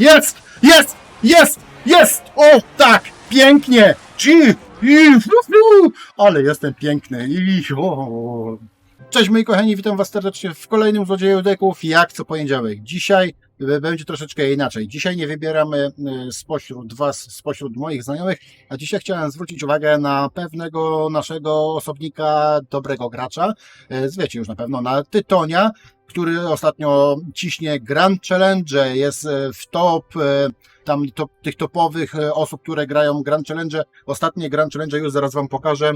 Jest! Jest! Jest! Jest! O, tak! Pięknie! Ale jestem piękny! Cześć moi kochani, witam was serdecznie w kolejnym Złodzieju Deków, jak co poniedziałek. Dzisiaj będzie troszeczkę inaczej. Dzisiaj nie wybieramy e, spośród was, spośród moich znajomych, a dzisiaj chciałem zwrócić uwagę na pewnego naszego osobnika, dobrego gracza, e, wiecie już na pewno, na Tytonia, który ostatnio ciśnie Grand Challenge, jest e, w top tam top, tych topowych osób, które grają Grand Challenge. Ostatnie Grand Challenge już zaraz wam pokażę.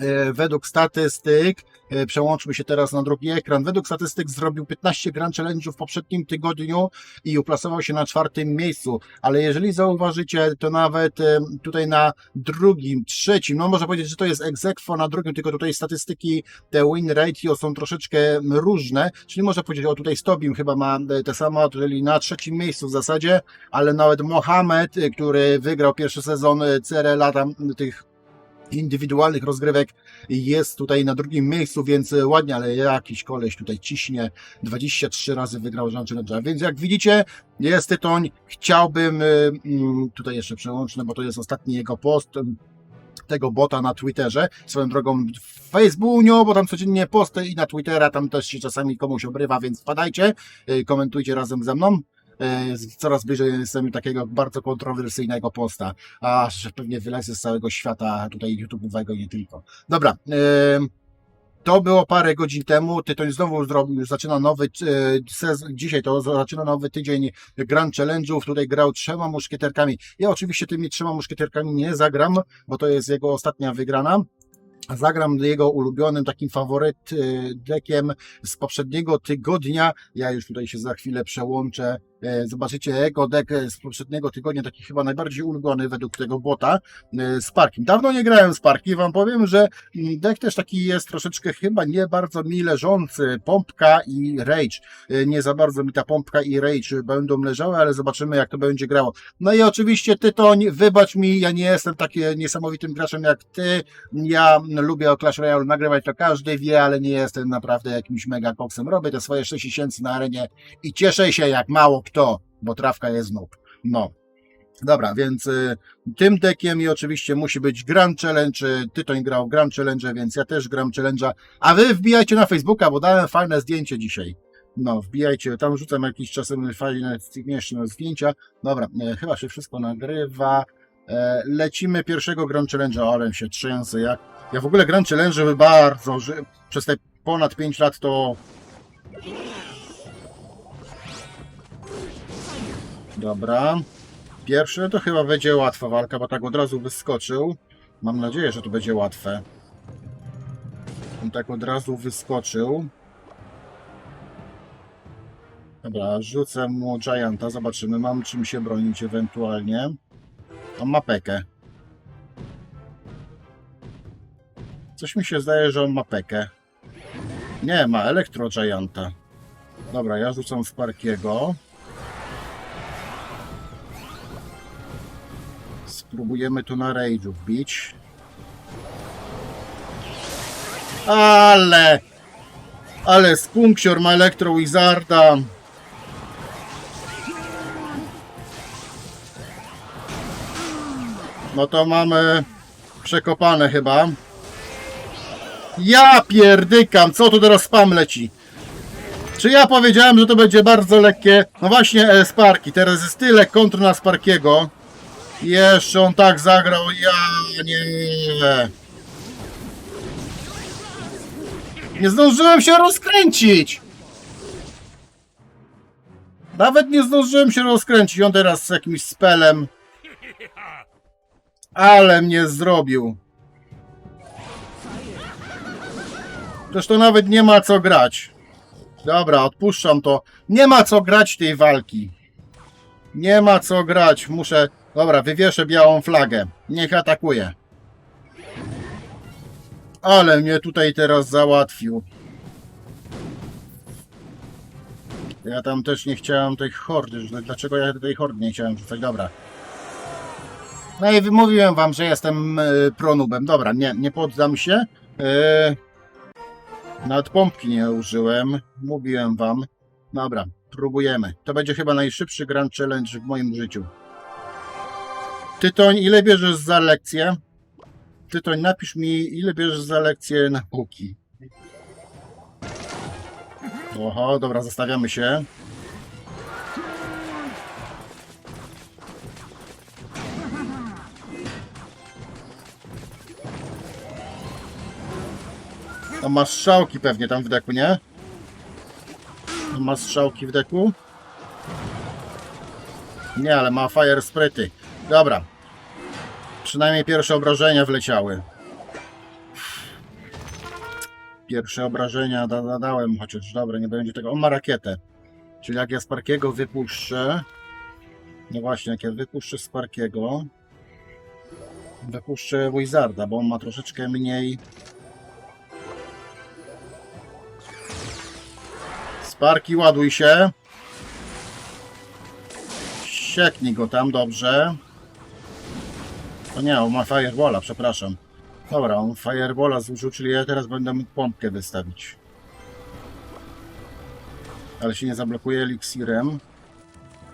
E, Według statystyk, e, przełączmy się teraz na drugi ekran, według statystyk zrobił 15 Grand Challenge'ów w poprzednim tygodniu i uplasował się na czwartym miejscu, ale jeżeli zauważycie, to nawet e, tutaj na drugim, trzecim, no można powiedzieć, że to jest aequo na drugim, tylko tutaj statystyki, te win ratio są troszeczkę różne, czyli można powiedzieć, o tutaj Stobim chyba ma te samo, czyli na trzecim miejscu w zasadzie, ale nawet Mohamed, który wygrał pierwszy sezon CRL-a tych indywidualnych rozgrywek jest tutaj na drugim miejscu, więc ładnie, ale jakiś koleś tutaj ciśnie. 23 razy wygrał Jean. Więc jak widzicie, jest tytoń. Chciałbym, e, mm, tutaj jeszcze przełączę, bo to jest ostatni jego post em, tego bota na Twitterze. Swoją drogą w Facebooku, bo tam codziennie posty i na Twittera, tam też się czasami komuś obrywa, więc wpadajcie, e, komentujcie razem ze mną. E, Coraz bliżej jestem takiego bardzo kontrowersyjnego posta, aż pewnie wylezę z całego świata tutaj YouTube'owego i nie tylko. Dobra, e, to było parę godzin temu. Tytoń znowu zaczyna nowy e, dzisiaj to zaczyna nowy tydzień Grand Challenge'ów. Tutaj grał trzema muszkieterkami. Ja oczywiście tymi trzema muszkieterkami nie zagram, bo to jest jego ostatnia wygrana. Zagram jego ulubionym takim faworyt deckiem z poprzedniego tygodnia. Ja już tutaj się za chwilę przełączę. E, Zobaczycie jego deck e, z poprzedniego tygodnia, taki chyba najbardziej ulubiony według tego bota e, z Parkiem. Dawno nie grałem z Parkiem, wam powiem, że mm, deck też taki jest troszeczkę chyba nie bardzo mi leżący. Pompka i Rage. Nie za bardzo mi ta pompka i Rage będą leżały, ale zobaczymy jak to będzie grało. No i oczywiście Tytoń, wybacz mi, ja nie jestem takim niesamowitym graczem jak ty. Ja lubię o Clash Royale nagrywać, to każdy wie, ale nie jestem naprawdę jakimś mega koksem. Robię te swoje 6000 na arenie i cieszę się jak mało kto, bo trawka jest noob. No. Dobra, więc y, tym dekiem i oczywiście musi być Grand Challenge. y, Tytoń grał Grand Challenge, więc ja też gram Challenge'a. A wy wbijajcie na Facebooka, bo dałem fajne zdjęcie dzisiaj. No, wbijajcie, tam rzucam jakieś czasem fajne, zdjęcia. Dobra, e, chyba się wszystko nagrywa. E, lecimy pierwszego Grand Challenge'a, ale się trzęsę. Ja, ja w ogóle Grand Challenge bardzo, że przez te ponad 5 lat to Dobra. Pierwszy to chyba będzie łatwa walka, bo tak od razu wyskoczył. Mam nadzieję, że to będzie łatwe. On tak od razu wyskoczył. Dobra, rzucę mu Gianta, zobaczymy. Mam czym się bronić ewentualnie. On ma pekę. Coś mi się zdaje, że on ma pekę. Nie, ma Elektro Gianta. Dobra, ja rzucam Sparkiego. Spróbujemy tu na Rage'u wbić. Ale! Ale Skunksior ma Elektro Wizarda. No to mamy przekopane chyba. Ja pierdykam, co tu teraz spam leci? Czy ja powiedziałem, że to będzie bardzo lekkie? No właśnie, e, Sparki. Teraz jest tyle kontr na Sparkiego. Jeszcze on tak zagrał, ja nie. Nie zdążyłem się rozkręcić. Nawet nie zdążyłem się rozkręcić. On teraz z jakimś spelem. Ale mnie zrobił. Zresztą nawet nie ma co grać. Dobra, odpuszczam to. Nie ma co grać tej walki. Nie ma co grać. Muszę. Dobra, wywieszę białą flagę. Niech atakuje. Ale mnie tutaj teraz załatwił. Ja tam też nie chciałem tej hordy. Dlaczego ja tej hordy nie chciałem rzucać? Dobra. No i wymówiłem wam, że jestem y, pronubem. Dobra, nie, nie poddam się. Y, nawet pompki nie użyłem. Mówiłem wam. Dobra. Próbujemy. To będzie chyba najszybszy Grand Challenge w moim życiu. Tytoń, ile bierzesz za lekcję? Tytoń, napisz mi, ile bierzesz za lekcję nauki. Oho, dobra, zostawiamy się. To ma strzałki pewnie tam w deku, nie? To ma strzałki w deku? Nie, ale ma fire spryty. Dobra. Przynajmniej pierwsze obrażenia wleciały. Pierwsze obrażenia da, da, dałem, chociaż dobra, nie będzie tego. On ma rakietę. Czyli jak ja Sparkiego wypuszczę. No właśnie, jak ja wypuszczę Sparkiego. Wypuszczę Wizarda, bo on ma troszeczkę mniej. Sparki, ładuj się. Sieknij go tam, dobrze. O nie, on ma Firewalla, przepraszam. Dobra, on Firewalla zużył, czyli ja teraz będę mógł pompkę wystawić. Ale się nie zablokuje eliksirem.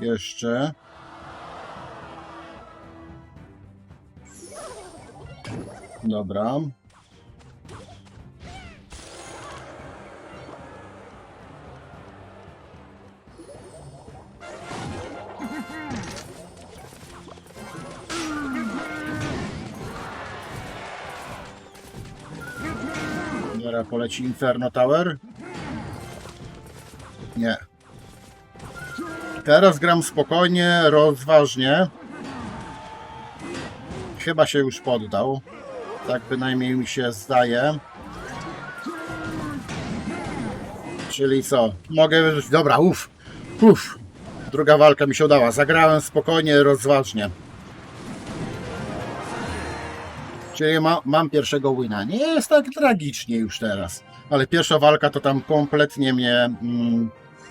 Jeszcze. Dobra. Poleci Inferno Tower. Nie. Teraz gram spokojnie, rozważnie. Chyba się już poddał. Tak bynajmniej mi się zdaje. Czyli co? Mogę... Dobra, uff. Uff. Druga walka mi się udała. Zagrałem spokojnie, rozważnie. Czyli ma, mam pierwszego wina. Nie jest tak tragicznie już teraz. Ale pierwsza walka to tam kompletnie mnie mm,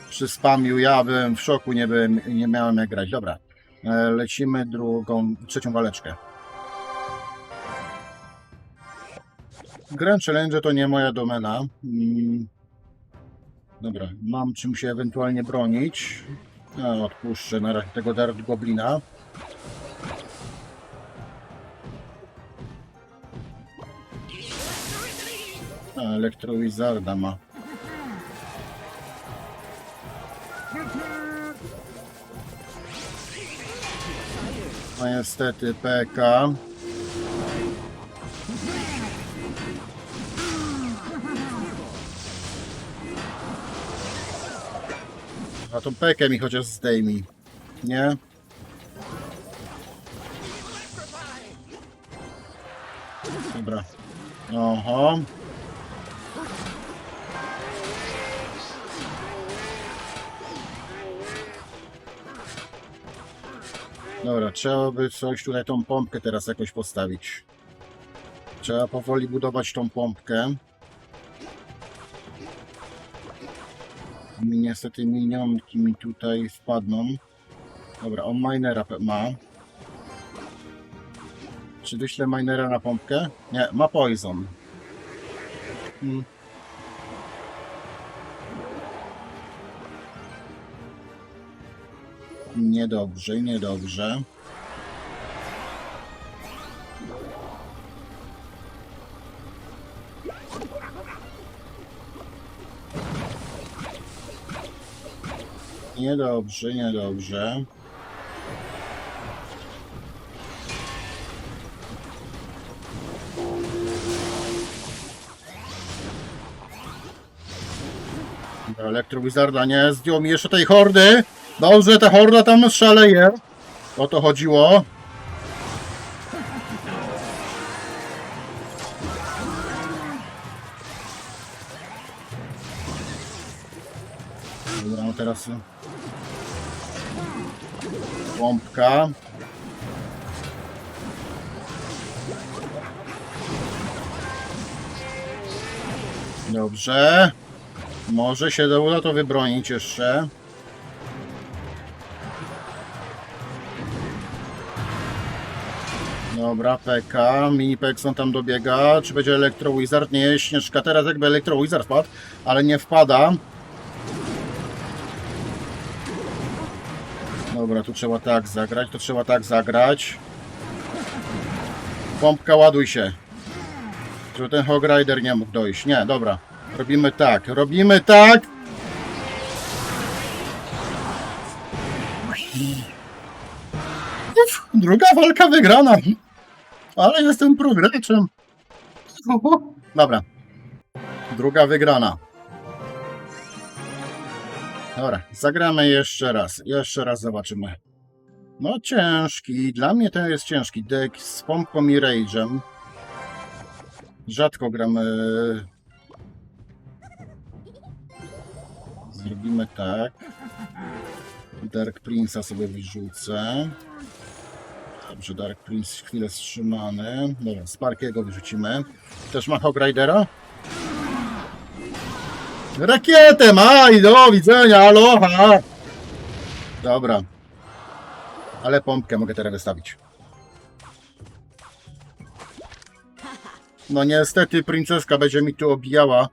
przyspamił. Ja byłem w szoku, nie, byłem, nie miałem jak grać. Dobra, e, lecimy drugą, trzecią waleczkę. Grand Challenge to nie moja domena. Mm. Dobra, mam czym się ewentualnie bronić. Odpuszczę na razie tego Dart Goblina. A, Elektrowizarda ma. No niestety PK. A tą pekę mi chociaż zdejmij. Nie? Dobra. Oho. Dobra, trzeba by coś tutaj tą pompkę teraz jakoś postawić. Trzeba powoli budować tą pompkę. Mi niestety minionki mi tutaj wpadną. Dobra, on minera ma. Czy wyślę minera na pompkę? Nie, ma poison. Hmm. Niedobrze, niedobrze. Niedobrze, niedobrze. Elektrowizarda nie zdjął mi jeszcze tej hordy. Dobrze, ta horda tam szaleje. O to chodziło. Dobra, no teraz pompka. Dobrze. Może się uda to wybronić jeszcze. Dobra, PK, mini Pexon tam dobiega. Czy będzie Electro Wizard? Nie, Śnieżka teraz jakby Electro Wizard wpadł, ale nie wpada. Dobra, tu trzeba tak zagrać, to trzeba tak zagrać. Pompka, ładuj się. Żeby ten Hog Rider nie mógł dojść. Nie, dobra. Robimy tak, robimy tak. Druga walka wygrana. Ale jestem prograczem. Dobra. Druga wygrana. Dobra, zagramy jeszcze raz. Jeszcze raz zobaczymy. No ciężki. Dla mnie ten jest ciężki. Deck z pompą i rage'em. Rzadko gramy. Zrobimy tak. Dark Prince'a sobie wyrzucę. Dobrze, Dark Prince chwilę wstrzymany. Dobra, Sparkiego wyrzucimy. Też ma Hog Ridera? Rakietę ma i do widzenia, aloha! Dobra. Ale pompkę mogę teraz wystawić. No niestety princeska będzie mi tu obijała.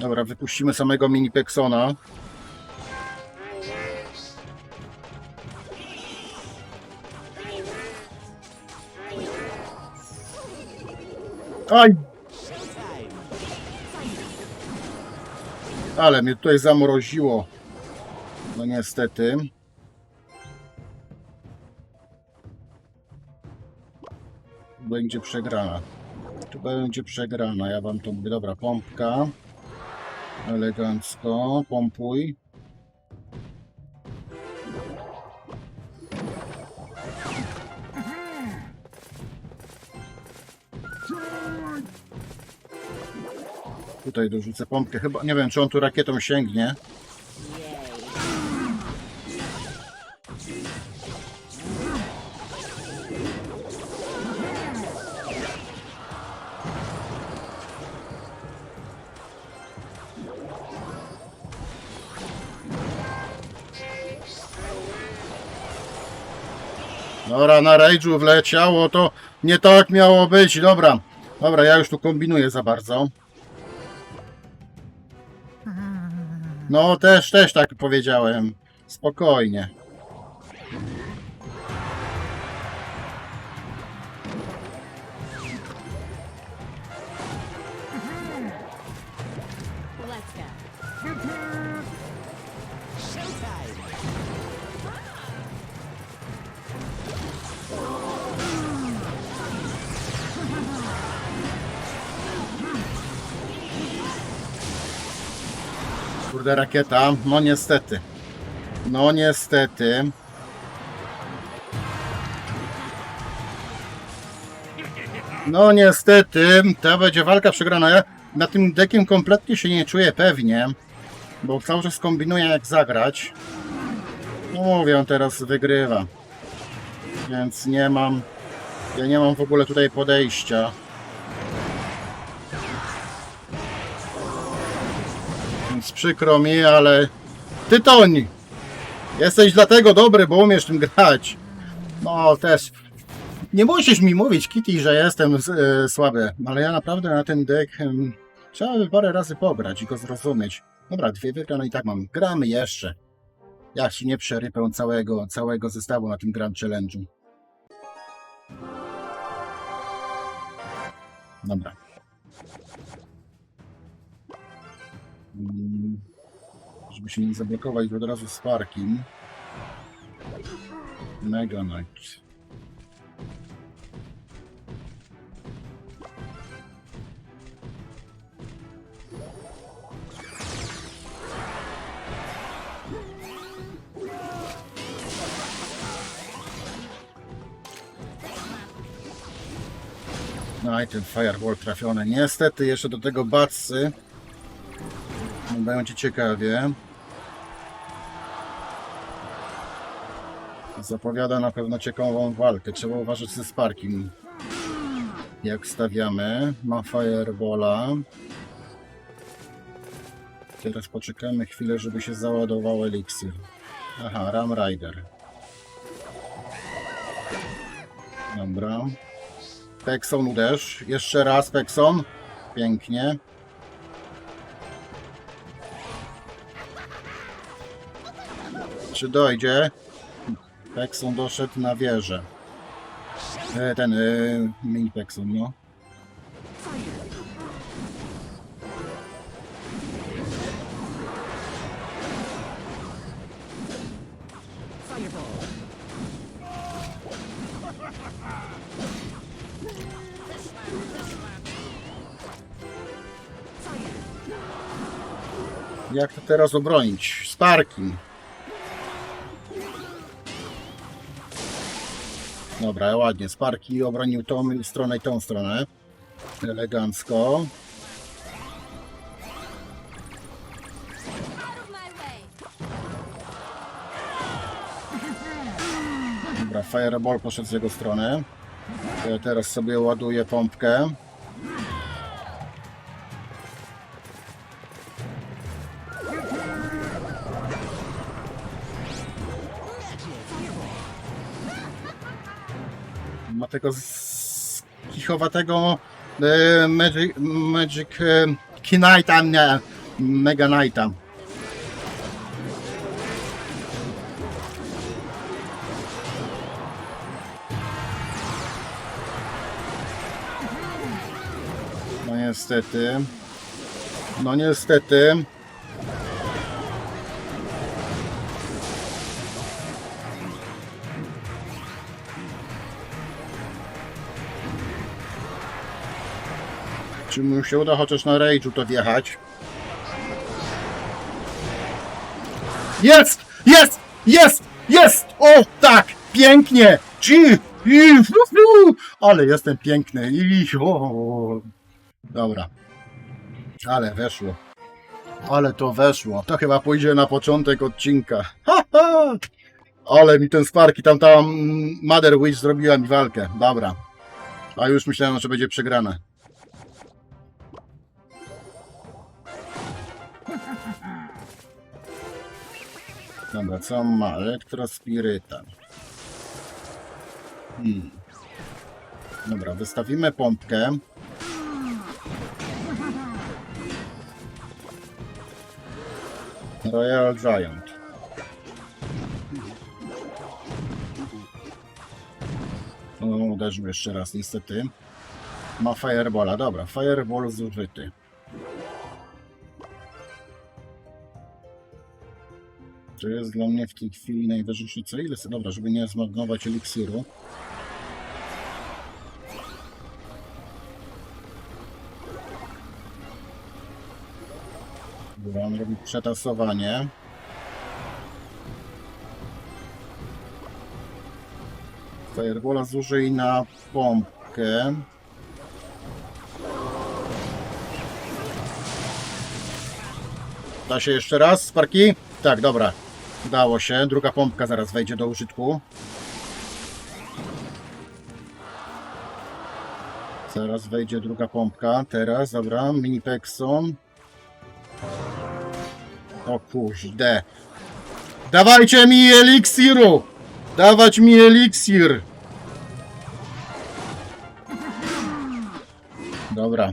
Dobra, wypuścimy samego mini Pexona. Aj! Ale mnie tutaj zamroziło. No niestety. Będzie przegrana. Tu będzie przegrana. Ja wam to mówię. Dobra, pompka. Elegancko. Pompuj. Tutaj dorzucę pompkę. Chyba nie wiem, czy on tu rakietą sięgnie. Dobra, na rage'u wleciało, to nie tak miało być. Dobra, dobra, ja już tu kombinuję za bardzo. No, też, też tak powiedziałem. Spokojnie. Kurde, rakieta. No niestety. No niestety. No niestety, to będzie walka przegrana. Ja na tym dekiem kompletnie się nie czuję pewnie, bo cały czas kombinuję jak zagrać. No mówię, teraz wygrywa. Więc nie mam, ja nie mam w ogóle tutaj podejścia. Przykro mi, ale ty Toni, jesteś dlatego dobry, bo umiesz tym grać. No też. Nie musisz mi mówić, Kitty, że jestem e, słaby, ale ja naprawdę na ten deck em, trzeba by parę razy pograć i go zrozumieć. Dobra, dwie wygrane i tak mam. Gramy jeszcze. Ja ci nie przerypę całego, całego zestawu na tym Grand Challenge'u. Dobra. Żeby się nie zablokować od razu z parkiem. Mega Knight. No i ten Fireball trafiony. Niestety jeszcze do tego batsy. Będzie ciekawie. Zapowiada na pewno ciekawą walkę. Trzeba uważać ze Sparkiem. Jak stawiamy. Ma Firebola. Teraz poczekamy chwilę, żeby się załadował eliksir. Aha, Ram Rider. Dobra. Pekson uderz. Jeszcze raz Pekson. Pięknie. Czy dojdzie? Pekson doszedł na wieżę. E, ten, e, mini Pekson, no. Jak to teraz obronić? Sparki. Dobra, ładnie. Sparki obronił tą stronę i tą stronę. Elegancko. Dobra, Fireball poszedł z jego strony. Ja teraz sobie ładuję pompkę. Tego z- kichowatego e, Magic, Magic e, Knighta, nie, Mega Knighta. No niestety. No niestety. Czy mu się uda chociaż na rage'u to wjechać? Jest! Jest! Jest! Jest! O, tak! Pięknie! Ci! Ale jestem piękny. Dobra. Ale weszło. Ale to weszło. To chyba pójdzie na początek odcinka. Ha, ha. Ale mi ten Sparki, tam tam Mother Witch zrobiła mi walkę. Dobra. A już myślałem, że będzie przegrane. Dobra, co on ma? Elektrospiryta. Hmm. Dobra, wystawimy pompkę. Royal Giant. No, uderzył jeszcze raz, niestety. Ma Firebola, dobra, Fireball zużyty. To jest dla mnie w tej chwili najważniejsze. Ile? Dobra, żeby nie zmarnować eliksiru. Dobra, on robi przetasowanie. Firebola zużyj na pompkę. Da się jeszcze raz, Sparki? Tak, dobra. Udało się. Druga pompka zaraz wejdzie do użytku. Zaraz wejdzie druga pompka. Teraz, dobra. Mini Pexon. O kurde. Dawajcie mi eliksiru! Dawać mi eliksir! Dobra.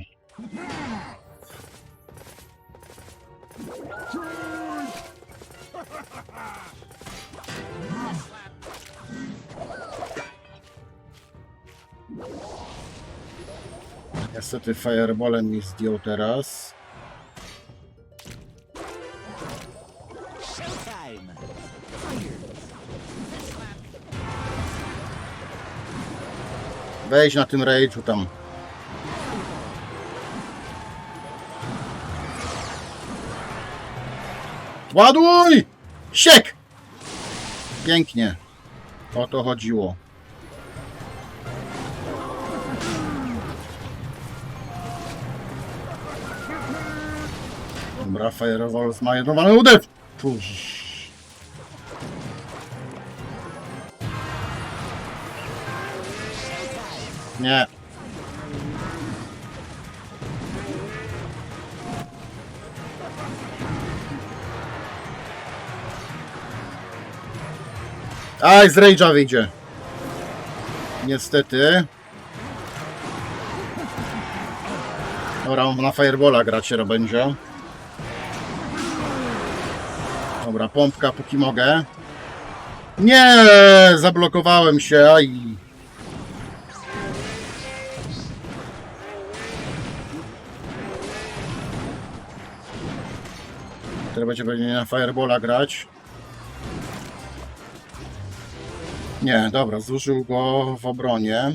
Niestety fireballem mi zdjął teraz. Wejdź na tym rage'u tam. Ładuj! Siek! Pięknie. O to chodziło. Dobra, Firewall zmajerowany udew! Pusz. Nie. Aj, z Rage'a wyjdzie. Niestety. Dobra, na Firebola grać się będzie. Dobra, pompka póki mogę. Nie, zablokowałem się, aj. Teraz będzie pewnie na Firebola grać. Nie, dobra, zużył go w obronie.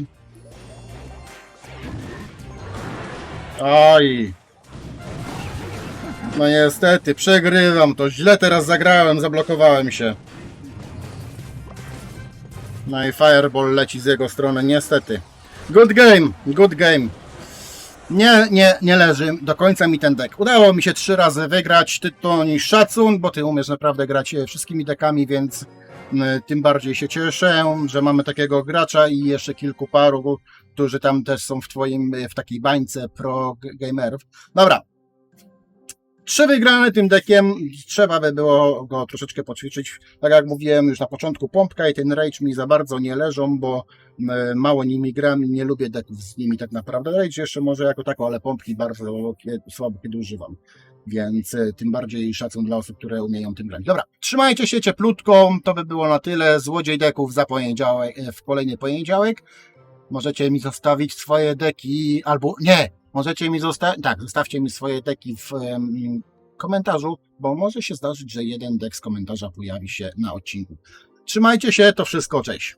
Aj. No niestety, przegrywam to. Źle teraz zagrałem, zablokowałem się. No i Fireball leci z jego strony, niestety. Good game, good game. Nie, nie, nie leży do końca mi ten deck. Udało mi się trzy razy wygrać. Ty to szacun, bo ty umiesz naprawdę grać e, wszystkimi dekami, więc tym bardziej się cieszę, że mamy takiego gracza i jeszcze kilku paru, którzy tam też są w twoim, e, w takiej bańce pro gamerów. Dobra. Trzy wygrane tym dekiem, trzeba by było go troszeczkę poćwiczyć. Tak jak mówiłem już na początku, pompka i ten rage mi za bardzo nie leżą, bo m, mało nimi gram i nie lubię deków z nimi tak naprawdę. Rage jeszcze może jako tako, ale pompki bardzo słabo kiedy używam. Więc e, tym bardziej szacun dla osób, które umieją tym grać. Dobra, trzymajcie się cieplutko, to by było na tyle. Złodziej deków za poniedziałek, e, w kolejny poniedziałek. Możecie mi zostawić swoje deki, albo nie, możecie mi zostawić, tak, zostawcie mi swoje deki w em, komentarzu, bo może się zdarzyć, że jeden dek z komentarza pojawi się na odcinku. Trzymajcie się, to wszystko, cześć.